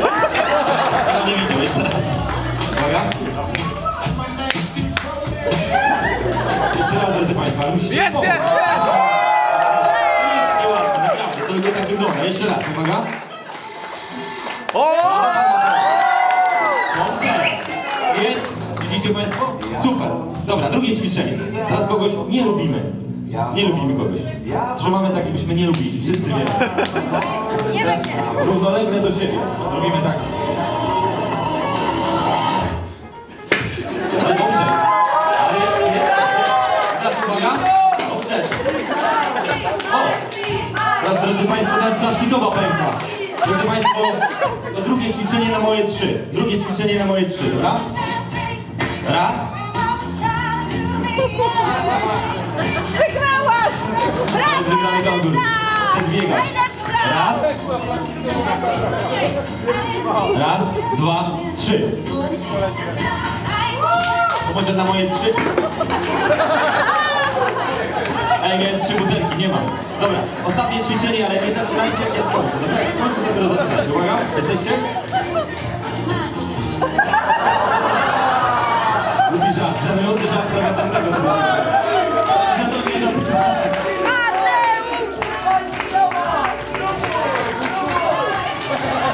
No nie widział, jeszcze raz. Uwaga. Jeszcze raz, drodzy Państwa, musicie... Jest, jest, jest! Niełatwe, naprawdę, to tylko tak wygląda. Jeszcze raz, uwaga. O! Dobrze. Jest. Widzicie Państwo? Super. Dobra, drugie ćwiczenie. Teraz kogoś nie lubimy. Nie lubimy kogoś. Trzymamy tak, jakbyśmy nie lubili. Wszyscy wiemy. Nie będzie. Równolegle do siebie. Robimy tak. Ale dobrze. Ale jest, jest. Teraz uwaga. Dobrze. O! Teraz, drodzy Państwo, nawet plastikowa pęka. Drodzy Państwo, to drugie ćwiczenie na moje trzy. Drugie ćwiczenie na moje trzy, dobra? Raz. Raz. Dwa, trzy. To może na moje trzy? Ej, miałem trzy butelki, nie mam. Dobra, ostatnie ćwiczenie, ale nie zaczynajcie jak ja skończę. Dobra, jak skończę, dopiero zaczynajcie. Uwaga, jesteście? Thank you.